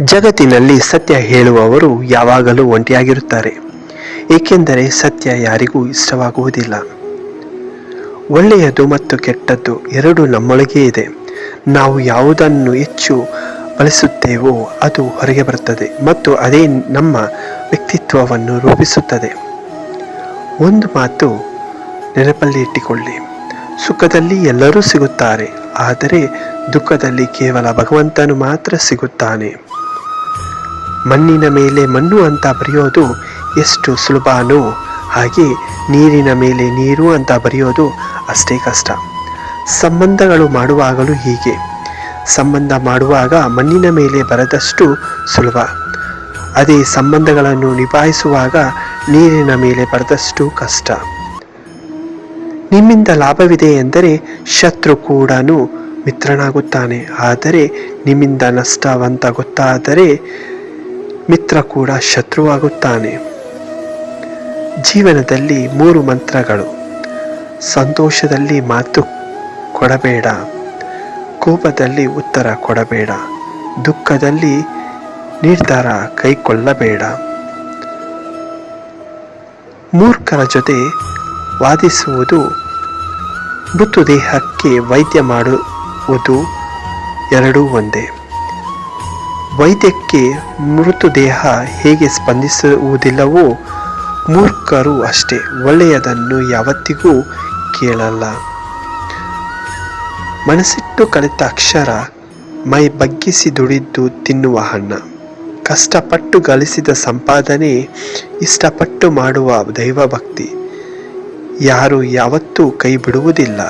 ಜಗತ್ತಿನಲ್ಲಿ ಸತ್ಯ ಹೇಳುವವರು ಯಾವಾಗಲೂ ಒಂಟಿಯಾಗಿರುತ್ತಾರೆ, ಏಕೆಂದರೆ ಸತ್ಯ ಯಾರಿಗೂ ಇಷ್ಟವಾಗುವುದಿಲ್ಲ. ಒಳ್ಳೆಯದು ಮತ್ತು ಕೆಟ್ಟದ್ದು ಎರಡೂ ನಮ್ಮೊಳಗೆ ಇದೆ. ನಾವು ಯಾವುದನ್ನು ಹೆಚ್ಚು ಬಳಸುತ್ತೇವೋ ಅದು ಹೊರಗೆ ಬರುತ್ತದೆ ಮತ್ತು ಅದೇ ನಮ್ಮ ವ್ಯಕ್ತಿತ್ವವನ್ನು ರೂಪಿಸುತ್ತದೆ. ಒಂದು ಮಾತು ನೆನಪಲ್ಲಿ ಇಟ್ಟುಕೊಳ್ಳಿ. ಸುಖದಲ್ಲಿ ಎಲ್ಲರೂ ಸಿಗುತ್ತಾರೆ, ಆದರೆ ದುಃಖದಲ್ಲಿ ಕೇವಲ ಭಗವಂತನು ಮಾತ್ರ ಸಿಗುತ್ತಾನೆ. ಮಣ್ಣಿನ ಮೇಲೆ ಮಣ್ಣು ಅಂತ ಬರೆಯೋದು ಎಷ್ಟು ಸುಲಭನೋ ಹಾಗೆ ನೀರಿನ ಮೇಲೆ ನೀರು ಅಂತ ಬರೆಯೋದು ಅಷ್ಟೇ ಕಷ್ಟ. ಸಂಬಂಧಗಳು ಮಾಡುವಾಗಲೂ ಹೀಗೆ. ಸಂಬಂಧ ಮಾಡುವಾಗ ಮಣ್ಣಿನ ಮೇಲೆ ಬರದಷ್ಟು ಸುಲಭ. ಅದೇ ಸಂಬಂಧಗಳನ್ನು ನಿಭಾಯಿಸುವಾಗ ನೀರಿನ ಮೇಲೆ ಬರದಷ್ಟು ಕಷ್ಟ. ನಿಮ್ಮಿಂದ ಲಾಭವಿದೆ ಎಂದರೆ ಶತ್ರು ಕೂಡ ಮಿತ್ರನಾಗುತ್ತಾನೆ. ಆದರೆ ನಿಮ್ಮಿಂದ ನಷ್ಟವಂತ ಗೊತ್ತಾದರೆ ಮಿತ್ರ ಕೂಡ ಶತ್ರುವಾಗುತ್ತಾನೆ. ಜೀವನದಲ್ಲಿ ಮೂರು ಮಂತ್ರಗಳು. ಸಂತೋಷದಲ್ಲಿ ಮಾತು ಕೊಡಬೇಡ. ಕೋಪದಲ್ಲಿ ಉತ್ತರ ಕೊಡಬೇಡ. ದುಃಖದಲ್ಲಿ ನಿರ್ಧಾರ ಕೈಕೊಳ್ಳಬೇಡ. ಮೂರ್ಖರ ಜೊತೆ ವಾದಿಸುವುದು, ಮೃತದೇಹಕ್ಕೆ ವೈದ್ಯ ಮಾಡುವುದು ಎರಡೂ ಒಂದೇ. ವೈದ್ಯಕ್ಕೆ ಮೃತದೇಹ ಹೇಗೆ ಸ್ಪಂದಿಸುವುದಿಲ್ಲವೋ ಮೂರ್ಖರು ಅಷ್ಟೇ. ಒಳ್ಳೆಯದನ್ನು ಯಾವತ್ತಿಗೂ ಕೇಳಲ್ಲ. ಮನಸ್ಸಿಟ್ಟು ಕಲಿತ ಅಕ್ಷರ ಮೈ ಬಗ್ಗಿಸಿ ದುಡಿದು ತಿನ್ನುವ ಹಣ್ಣ. ಕಷ್ಟಪಟ್ಟು ಗಳಿಸಿದ ಸಂಪಾದನೆ, ಇಷ್ಟಪಟ್ಟು ಮಾಡುವ ದೈವಭಕ್ತಿ. ಯಾರು ಯಾವತ್ತೂ ಕೈ ಬಿಡುವುದಿಲ್ಲ